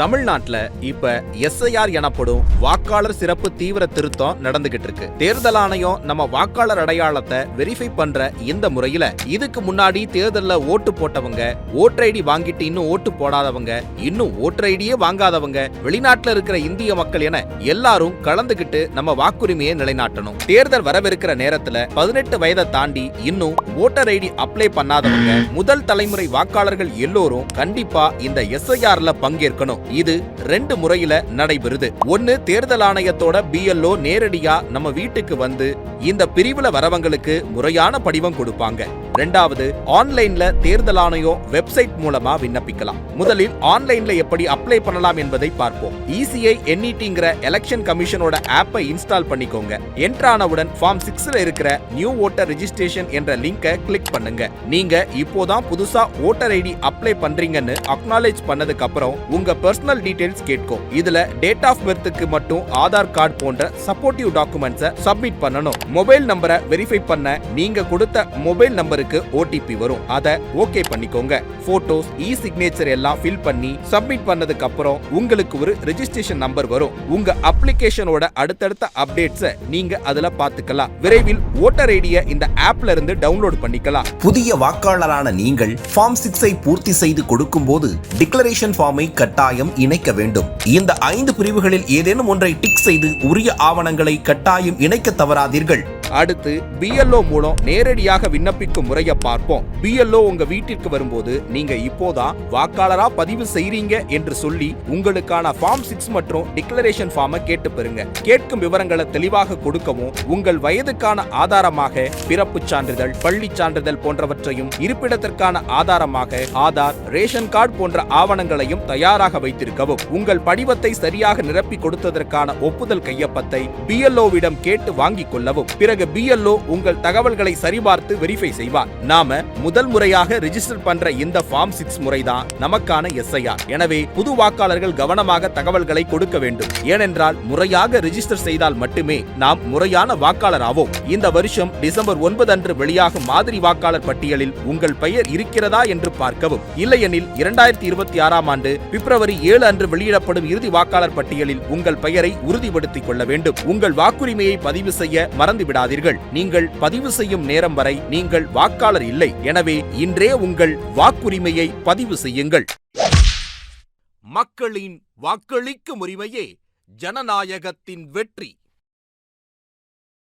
தமிழ்நாட்டில் இப்ப எஸ்ஐஆர் எனப்படும் வாக்காளர் சிறப்பு தீவிர திருத்தம் நடந்துகிட்டு இருக்கு. தேர்தல் ஆணையம் நம்ம வாக்காளர் அடையாளத்தை வெரிஃபை பண்ற இந்த முறையில இதுக்கு முன்னாடி தேர்தலில் ஓட்டு போட்டவங்க ஓட்டர் ஐடி வாங்கிட்டு இன்னும் ஓட்டு போடாதவங்க இன்னும் ஓட்டர் ஐடியே வாங்காதவங்க வெளிநாட்டில் இருக்கிற இந்திய மக்கள் என எல்லாரும் கலந்துகிட்டு நம்ம வாக்குரிமையை நிலைநாட்டணும். தேர்தல் வரவிருக்கிற நேரத்துல பதினெட்டு வயதை தாண்டி இன்னும் ஓட்டர் ஐடி அப்ளை பண்ணாதவங்க முதல் தலைமுறை வாக்காளர்கள் எல்லோரும் கண்டிப்பா இந்த எஸ்ஐஆர்ல பங்கேற்கணும். இது ரெண்டு முறையில நடைபெறுது. ஒன்னு தேர்தல் ஆணையத்தோட பிஎல்ஓ நேரடியா நம்ம வீட்டுக்கு வந்து இந்த பிரிவுல வரவங்களுக்கு முறையான படிவம் கொடுப்பாங்க. ரெண்டாவது ஆன்லைன்ல தேர்தல் ஆணையம் வெப்சைட் மூலமா விண்ணப்பிக்கலாம். முதலில் ஆன்லைன்ல எப்படி அப்ளை பண்ணலாம் என்பதை பார்ப்போம். இசிஐ என்இடிங்கிற எலெக்ஷன் கமிஷனோட ஆப்பை இன்ஸ்டால் பண்ணிக்கோங்க. என்ட்ரு ஆனவுடன் ஃபார்ம் சிக்ஸ்ல இருக்கிற நியூ ஓட்டர் ரெஜிஸ்ட்ரேஷன் என்ற லிங்கை கிளிக் பண்ணுங்க. நீங்க இப்போதான் புதுசா ஓட்டர் ஐடி அப்ளை பண்றீங்கன்னு அக்னாலேஜ் பண்ணதுக்கு அப்புறம் உங்க பர்சனல் டீடைல்ஸ் கேட்கும். இதுல டேட் ஆஃப் பர்த்துக்கு மட்டும் ஆதார் கார்டு போன்ற சப்போர்ட்டிவ் டாக்குமெண்ட்ஸை சப்மிட் பண்ணணும். மொபைல் நம்பரை வெரிஃபை பண்ண நீங்க கொடுத்த மொபைல் நம்பருக்கு ஓடிபி வரும். அதை ஓகே பண்ணிக்கோங்க. போட்டோஸ் இ சிக்னேச்சர் எல்லாம் ஃபில் பண்ணி சப்மிட் பண்ணதுக்கு அப்புறம் உங்களுக்கு ஒரு ரெஜிஸ்ட்ரேஷன் நம்பர் வரும். உங்க அப்ளிகேஷனோட அடுத்தடுத்த அப்டேட்ஸை நீங்க அதுல பாத்துக்கலாம் விரைவில் ஓட்டர் ஐடியை இந்த ஆப்ல இருந்து டவுன்லோட் பண்ணிக்கலாம். புதிய வாக்காளரான நீங்கள் ஃபார்ம் சிக்ஸை பூர்த்தி செய்து கொடுக்கும்போது டிக்ளரேஷன் ஃபார்மை கட்டாயம் இணைக்க வேண்டும். இந்த ஐந்து பிரிவுகளில் ஏதேனும் ஒன்றை டிக் செய்து உரிய ஆவணங்களை கட்டாயம் இணைக்க தவறாதீர்கள். அடுத்து பிஎல்ஓ மூலம் நேரடியாக விண்ணப்பிக்கும் முறையை பார்ப்போம். பிஎல்ஓ உங்க வீட்டிற்கு வரும்போது நீங்க இப்போதான் வாக்காளரா பதிவு செய்றீங்க என்று சொல்லி உங்களுக்கான ஃபார்ம் சிக்ஸ் மற்றும் டிக்ளரேஷன் ஃபார்மை கேட்டு பெறுங்க. கேட்கும் விவரங்களை தெளிவாக கொடுக்கவும் உங்கள் வயதுக்கான ஆதாரமாக பிறப்பு சான்றிதழ் பள்ளி சான்றிதழ் போன்றவற்றையும் இருப்பிடத்திற்கான ஆதாரமாக ஆதார் ரேஷன் கார்டு போன்ற ஆவணங்களையும் தயாராக வைத்திருக்கவும். உங்கள் படிவத்தை சரியாக நிரப்பி கொடுத்ததற்கான ஒப்புதல் கையொப்பத்தை பிஎல்ஓவிடம் கேட்டு வாங்கிக் கொள்ளவும். பிறகு பிஎல்ஓ உங்கள் தகவல்களை சரிபார்த்து வெரிஃபை செய்வார். நாம முதல் முறையாக ரிஜிஸ்டர் பண்ற இந்த ஃபார்ம் சிக்ஸ் முறைதான் நமக்கான எஸ்ஐஆர் எனவே புது வாக்காளர்கள் கவனமாக தகவல்களை கொடுக்க வேண்டும். ஏனென்றால் முறையாக ரிஜிஸ்டர் செய்தால் மட்டுமே நாம் முறையான வாக்காளர் ஆவோம். இந்த வருஷம் டிசம்பர் ஒன்பது அன்று வெளியாகும் மாதிரி வாக்காளர் பட்டியலில் உங்கள் பெயர் இருக்கிறதா என்று பார்க்கவும். இல்லையெனில் இரண்டாயிரத்தி இருபத்தி ஆறாம் ஆண்டு பிப்ரவரி ஏழு அன்று வெளியிடப்படும் இறுதி வாக்காளர் பட்டியலில் உங்கள் பெயரை உறுதிப்படுத்திக் கொள்ள வேண்டும். உங்கள் வாக்குரிமையை பதிவு செய்ய மறந்துவிடாது விடாதீர்கள் நீங்கள் பதிவு செய்யும் நேரம் வரை நீங்கள் வாக்காளர் இல்லை. எனவே இன்றே உங்கள் வாக்குரிமையை பதிவு செய்யுங்கள். மக்களின் வாக்களிக்கும் உரிமையே ஜனநாயகத்தின் வெற்றி.